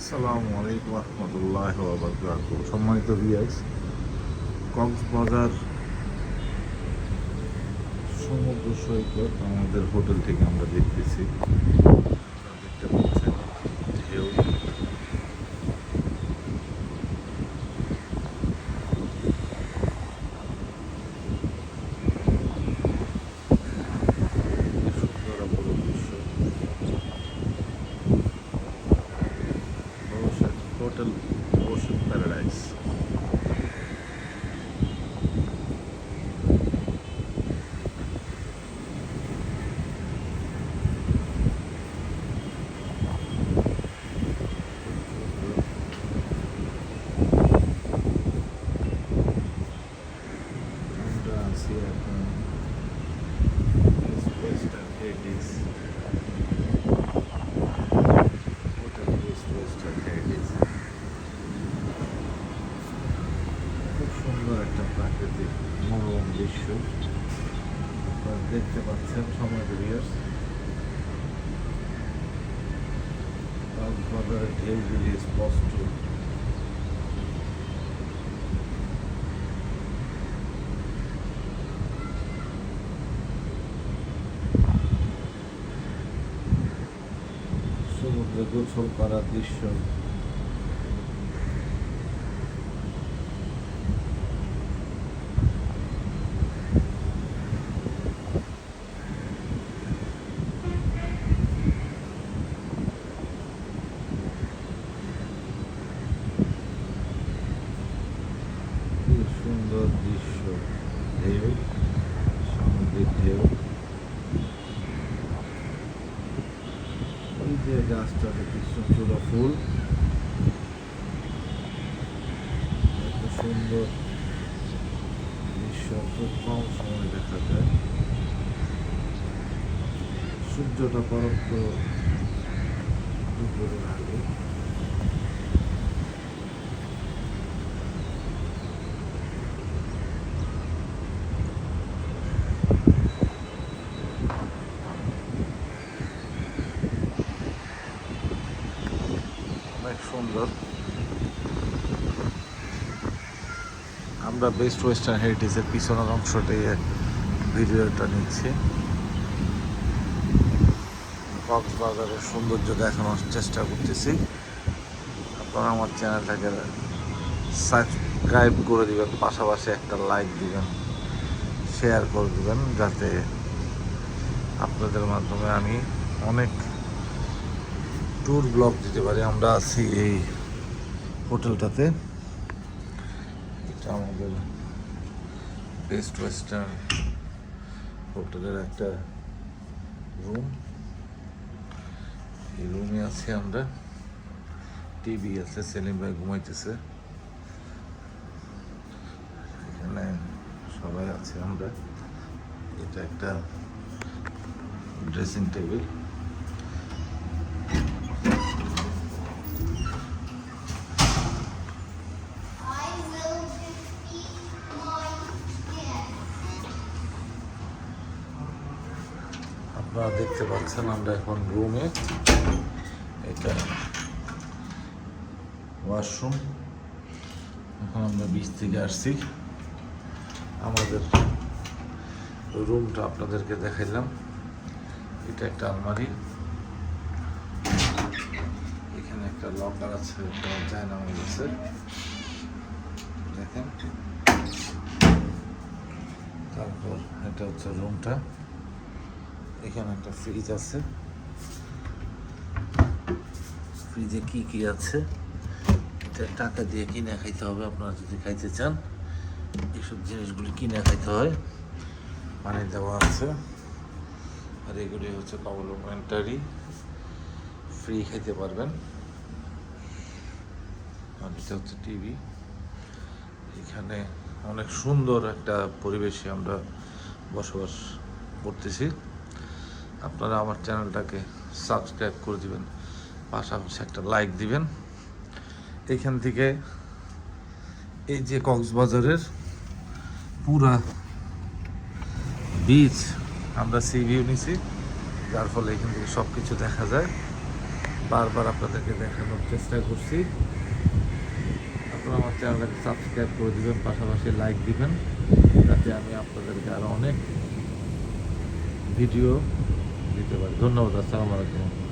আসসালামু আলাইকুম রহমতুল্লাহ বাবরকাত সম্মানিত ভিয়াস কক্সবাজার সমুদ্র সৈকত আমাদের হোটেল থেকে আমরা দেখতেছি। Hotel ocean paradise. দেখতে পাচ্ছেন সময় ভিউয়ার্স কক্সবাজারের ঢেউগুলি স্পষ্ট সমুদ্রে গোসল করার দৃশ্য কি সুন্দর দৃশ্য, ঢেউ, সমুদ্রের ঢেউ। ওই যে গাছটাতে কৃষ্ণচূড়া ফুল। এত সুন্দর দৃশ্য, খুব কম সময় দেখা যায়। সূর্যটা পরন্ত দুপুরের আগে অনেক সুন্দর। আমরা বেস্ট ওয়েস্টার্ন হেরিটেজের পিছনের অংশটাই ভিডিওটা নিচ্ছি। কক্সবাজারের সৌন্দর্য দেখানোর চেষ্টা করতেছি। আপনারা আমার চ্যানেলটাকে সাবস্ক্রাইব করে দিবেন, পাশাপাশি একটা লাইক দিবেন, শেয়ার করে দিবেন, যাতে আপনাদের মাধ্যমে আমি অনেক ট্যুর ব্লগ দিতে পারি। আমরা আছি এই হোটেলটাতে। এটা আমাদের বেস্ট ওয়েস্টার্ন হোটেলের একটা রুম এই রুমে আছি আমরা। টিভি আছে, সেলিম ভাই ঘুমাইতেছে। এখানে সবাই আছে আমরা। এটা একটা ড্রেসিং টেবিল আপনারা দেখতে পাচ্ছেন আমরা এখন রুমে এটা ওয়াশরুম এখন আমরা বিচ থেকে আসছি। আমাদের রুমটা আপনাদেরকে দেখাইলাম। এটা একটা আলমারি। এখানে একটা লকার আছে জায়নামাজ আছে। দেখেন। তারপর এটা হচ্ছে রুমটা এখানে একটা ফ্রিজ আছে। ফ্রিজে কি কি আছে? এটা টাকা দিয়ে কিনে খাইতে হবে, আপনারা যদি খাইতে চান। এইসব জিনিসগুলি কিনে খাইতে হয়। পানি দেওয়া আছে। আর এগুলি হচ্ছে কমপ্লিমেন্টারি ফ্রি খাইতে পারবেন। আর এটা হচ্ছে টিভি এখানে অনেক সুন্দর একটা পরিবেশে আমরা বসবাস করতেছি। আপনারা আমার চ্যানেলটাকে সাবস্ক্রাইব করে দিবেন, পাশাপাশি একটা লাইক দিবেন। এইখান থেকে এই যে কক্সবাজারের পুরা বিচ আমরা সি ভিউ নিছি, যার ফলে এখান থেকে সব কিছু দেখা যায়। বারবার আপনাদেরকে দেখানোর চেষ্টা করছি। আপনারা আমার চ্যানেলটাকে সাবস্ক্রাইব করে দিবেন, পাশাপাশি লাইক দিবেন, যাতে আমি আপনাদেরকে আরও অনেক ভিডিও দিতে পারি ধন্যবাদ আসসালামু আলাইকুম